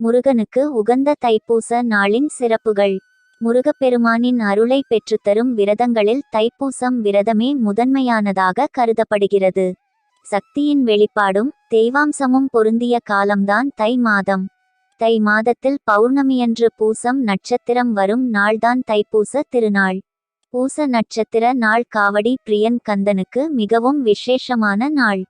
முருகனுக்கு உகந்த தைப்பூச நாளின் சிறப்புகள். முருகப்பெருமானின் அருளை பெற்றுத்தரும் விரதங்களில் தைப்பூசம் விரதமே முதன்மையானதாக கருதப்படுகிறது. சக்தியின் வெளிப்பாடும் தெய்வாம்சமும் பொருந்திய காலம்தான் தை மாதம். தை மாதத்தில் பௌர்ணமியன்று பூசம் நட்சத்திரம் வரும் நாள்தான் தைப்பூச திருநாள். பூச நட்சத்திர நாள் காவடி பிரியன் கந்தனுக்கு மிகவும் விசேஷமான நாள்.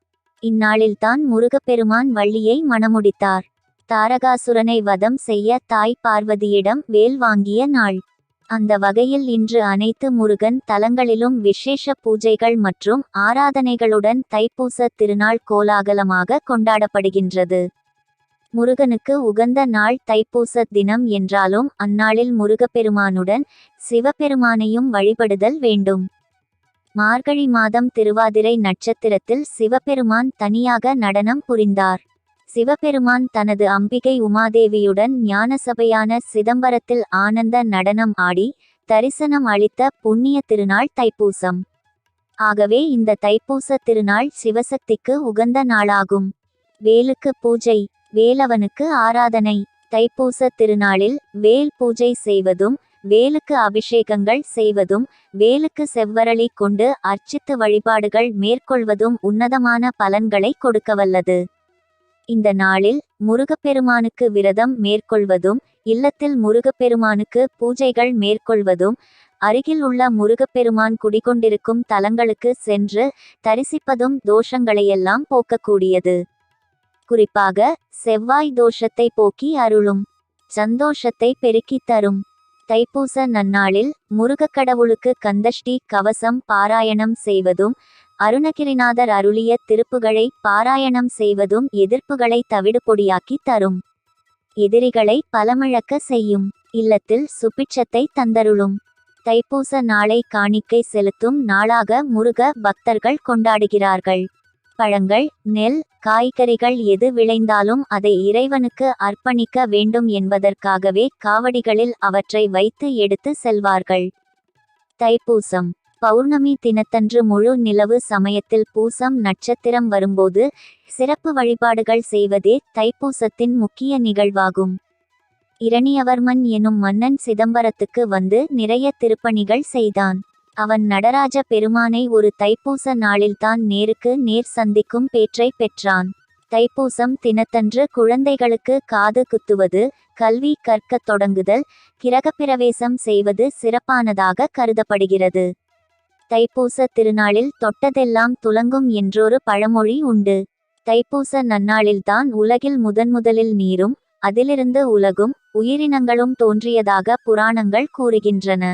இந்நாளில்தான் முருகப்பெருமான் வள்ளியை மணமுடித்தார். தாரகாசுரனை வதம் செய்ய தாய் பார்வதியிடம் வேல் வாங்கிய நாள். அந்த வகையில் இன்று அனைத்து முருகன் தலங்களிலும் விசேஷ பூஜைகள் மற்றும் ஆராதனைகளுடன் தைப்பூச திருநாள் கோலாகலமாக கொண்டாடப்படுகின்றது. முருகனுக்கு உகந்த நாள் தைப்பூச தினம் என்றாலும் அந்நாளில் முருகப்பெருமானுடன் சிவபெருமானையும் வழிபடுதல் வேண்டும். மார்கழி மாதம் திருவாதிரை நட்சத்திரத்தில் சிவபெருமான் தனியாக நடனம் புரிந்தார். சிவபெருமான் தனது அம்பிகை உமாதேவியுடன் ஞானசபையான சிதம்பரத்தில் ஆனந்த நடனம் ஆடி தரிசனம் அளித்த புண்ணிய திருநாள் தைப்பூசம். ஆகவே இந்த தைப்பூச திருநாள் சிவசக்திக்கு உகந்த நாளாகும். வேலுக்கு பூஜை வேலவனுக்கு ஆராதனை. தைப்பூச திருநாளில் வேல் பூஜை செய்வதும் வேலுக்கு அபிஷேகங்கள் செய்வதும் வேலுக்கு செவ்வரளி கொண்டு அர்ச்சித்து வழிபாடுகள் மேற்கொள்வதும் உன்னதமான பலன்களை கொடுக்கவல்லது. இந்த நாளில் முருகப்பெருமானுக்கு விரதம் மேற்கொள்வதும் இல்லத்தில் முருகப்பெருமானுக்கு பூஜைகள் மேற்கொள்வதும் அருகில் உள்ள முருகப்பெருமான் குடிகொண்டிருக்கும் தலங்களுக்கு சென்று தரிசிப்பதும் தோஷங்களையெல்லாம் போக்கக்கூடியது. குறிப்பாக செவ்வாய் தோஷத்தை போக்கி அருளும் சந்தோஷத்தை பெருக்கித் தரும். தைப்பூச நன்னாளில் முருகக்கடவுளுக்கு கந்தஷ்டி கவசம் பாராயணம் செய்வதும் அருணகிரிநாதர் அருளிய திருப்புகளை பாராயணம் செய்வதும் எதிர்ப்புகளை தவிடுபொடியாக்கி தரும். எதிரிகளை பலமிழக்க செய்யும். இல்லத்தில் சுபிட்சத்தை தந்தருளும். தைப்பூச நாளை காணிக்கை செலுத்தும் நாளாக முருக பக்தர்கள் கொண்டாடுகிறார்கள். பழங்கள் நெல் காய்கறிகள் எது விளைந்தாலும் அதை இறைவனுக்கு அர்ப்பணிக்க வேண்டும் என்பதற்காகவே காவடிகளில் அவற்றை வைத்து எடுத்து செல்வார்கள். தைப்பூசம். பௌர்ணமி தினத்தன்று முழு நிலவு சமயத்தில் பூசம் நட்சத்திரம் வரும்போது சிறப்பு வழிபாடுகள் செய்வதே தைப்பூசத்தின் முக்கிய நிகழ்வாகும். இரணியவர்மன் எனும் மன்னன் சிதம்பரத்துக்கு வந்து நிறைய திருப்பணிகள் செய்தான். அவன் நடராஜ பெருமானை ஒரு தைப்பூச நாளில்தான் நேருக்கு நேர் சந்திக்கும் பேற்றை பெற்றான். தைப்பூசம் தினத்தன்று குழந்தைகளுக்கு காது குத்துவது கல்வி கற்கத் தொடங்குதல் கிரகப்பிரவேசம் செய்வது சிறப்பானதாக கருதப்படுகிறது. தைப்பூச திருநாளில் தொட்டதெல்லாம் துலங்கும் என்றொரு பழமொழி உண்டு. தைப்பூச நன்னாளில்தான் உலகில் முதன்முதலில் நீரும் அதிலிருந்து உலகும் உயிரினங்களும் தோன்றியதாக புராணங்கள் கூறுகின்றன.